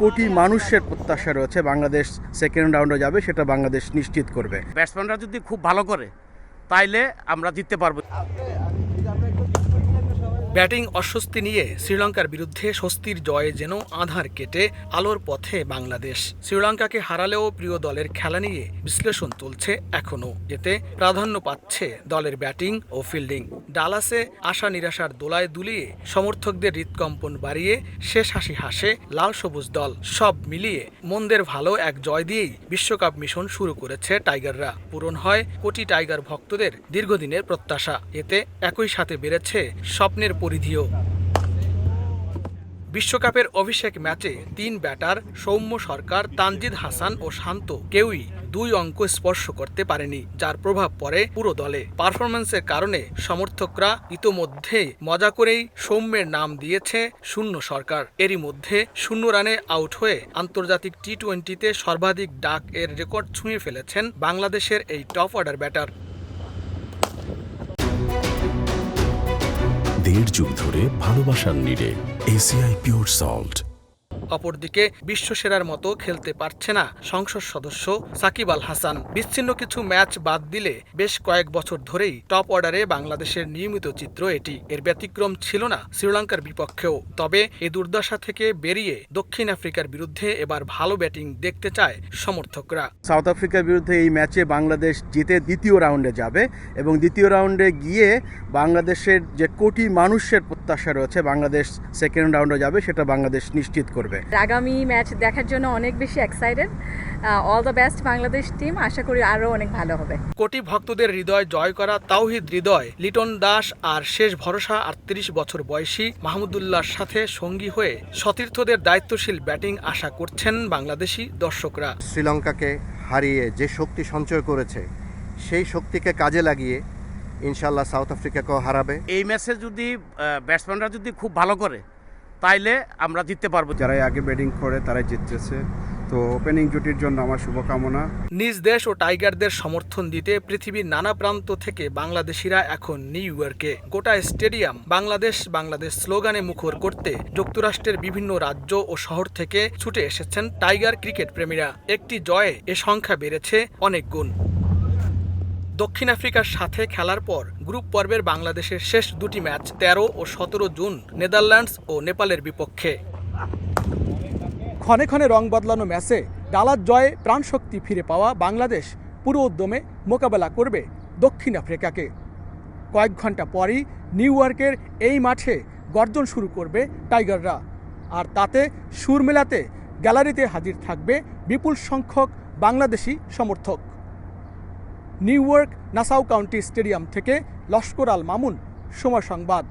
কোটি মানুষের প্রত্যাশা রয়েছে বাংলাদেশ সেকেন্ড রাউন্ডে যাবে সেটা বাংলাদেশ নিশ্চিত করবে। ব্যাটসম্যানরা যদি খুব ভালো করে তাইলে আমরা জিততে পারব। ব্যাটিং অস্বস্তি নিয়ে শ্রীলঙ্কার বিরুদ্ধে স্বস্তির জয়ে যেন আধার কেটে আলোর পথে বাংলাদেশ। শ্রীলঙ্কাকে হারালেও প্রিয় দলের খেলা নিয়ে বিশ্লেষণ চলছে এখনও এতে প্রাধান্য পাচ্ছে দলের ব্যাটিং ও ফিল্ডিং। ডালাসে আশা নিরাশার দোলায় দুলিয়ে সমর্থকদের হৃৎকম্পন বাড়িয়ে শেষ হাসি হাসে লাল সবুজ দল। সব মিলিয়ে মন্দের ভালো এক জয় দিয়েই বিশ্বকাপ মিশন শুরু করেছে টাইগাররা। পূরণ হয় কোটি টাইগার ভক্তদের দীর্ঘদিনের প্রত্যাশা। এতে একই সাথে বেড়েছে স্বপ্নের পরিধিও। বিশ্বকাপের অভিষেক ম্যাচে তিন ব্যাটার সৌম্য সরকার, তানজিদ হাসান ও শান্ত কেউই দুই অঙ্ক স্পর্শ করতে পারেনি, যার প্রভাব পড়ে পুরো দলে। পারফরম্যান্সের কারণে সমর্থকরা ইতোমধ্যে মজা করেই সৌম্যের নাম দিয়েছে শূন্য সরকার। এরই মধ্যে শূন্য রানে আউট হয়ে আন্তর্জাতিক টি টোয়েন্টিতে সর্বাধিক ডাক এর রেকর্ড ছুঁয়ে ফেলেছেন বাংলাদেশের এই টপ অর্ডার ব্যাটার। দেড় যুগ ধরে ভালোবাসার নিড়ে এসিআই পিওর সল্ট অপরদিকে বিশ্বসেরার মতো খেলতে পারছে না সংসদ সদস্য সাকিব আল হাসান। বিচ্ছিন্ন কিছু ম্যাচ বাদ দিলে বেশ কয়েক বছর ধরেই টপ অর্ডারে বাংলাদেশের নিয়মিত চিত্র এটি। এর ব্যতিক্রম ছিল না শ্রীলঙ্কার বিপক্ষেও। তবে এ দুর্দশা থেকে বেরিয়ে দক্ষিণ আফ্রিকার বিরুদ্ধে এবার ভালো ব্যাটিং দেখতে চায় সমর্থকরা। সাউথ আফ্রিকার বিরুদ্ধে এই ম্যাচে বাংলাদেশ জিতে দ্বিতীয় রাউন্ডে যাবে এবং দ্বিতীয় রাউন্ডে গিয়ে বাংলাদেশের যে কোটি মানুষের প্রত্যাশা রয়েছে, বাংলাদেশ সেকেন্ড রাউন্ডে যাবে, সেটা বাংলাদেশ নিশ্চিত করবে। আগামী ম্যাচ দেখার জন্য অনেক বেশি excited all the best Bangladesh team আশা করি আরও অনেক ভালো হবে। কোটি ভক্তদের হৃদয় জয় করা তাওহিদ হৃদয় লিটন দাস আর শেষ ভরসা আটত্রিশ বছর বয়সী মাহমুদুল্লাহর সাথে সঙ্গী হয়ে সতীর্থদের দায়িত্বশীল ব্যাটিং আশা করছেন বাংলাদেশি দর্শকরা। শ্রীলঙ্কাকে হারিয়ে যে শক্তি সঞ্চয় করেছে সেই শক্তিকে কাজে লাগিয়ে ইনশাল্লাহ সাউথ আফ্রিকাকেও হারাবে। এই ম্যাচে যদি ব্যাটসম্যানরা যদি খুব ভালো করে তাইলে আমরা জিততে পারব। যারাই আগে ব্যাটিং করে তারাই জিততেছে তো ওপেনিং জুটির জন্য আমার শুভকামনা। নিজ দেশ ও টাইগারদের সমর্থন দিতে পৃথিবীর নানা প্রান্ত থেকে বাংলাদেশিরা এখন নিউ ইয়র্কে। গোটা স্টেডিয়াম বাংলাদেশ বাংলাদেশ স্লোগানে মুখর করতে যুক্তরাষ্ট্রের বিভিন্ন রাজ্য ও শহর থেকে ছুটে এসেছেন টাইগার ক্রিকেট প্রেমীরা। একটি জয়ে এ সংখ্যা বেড়েছে অনেক গুণ। দক্ষিণ আফ্রিকার সাথে খেলার পর গ্রুপ পর্বের বাংলাদেশের শেষ দুটি ম্যাচ তেরো ও সতেরো জুন নেদারল্যান্ডস ও নেপালের বিপক্ষে। ক্ষণে ক্ষণে রং বদলানো ম্যাচে ডালার জয়ে প্রাণশক্তি ফিরে পাওয়া বাংলাদেশ পুরো উদ্যমে মোকাবেলা করবে দক্ষিণ আফ্রিকাকে। কয়েক ঘণ্টা পরই নিউ ইয়র্কের এই মাঠে গর্জন শুরু করবে টাইগাররা। আর তাতে সুর মেলাতে গ্যালারিতে হাজির থাকবে বিপুল সংখ্যক বাংলাদেশি সমর্থক। New York Nassau county stadium থেকে লস্কর আল মামুন সময় সংবাদ।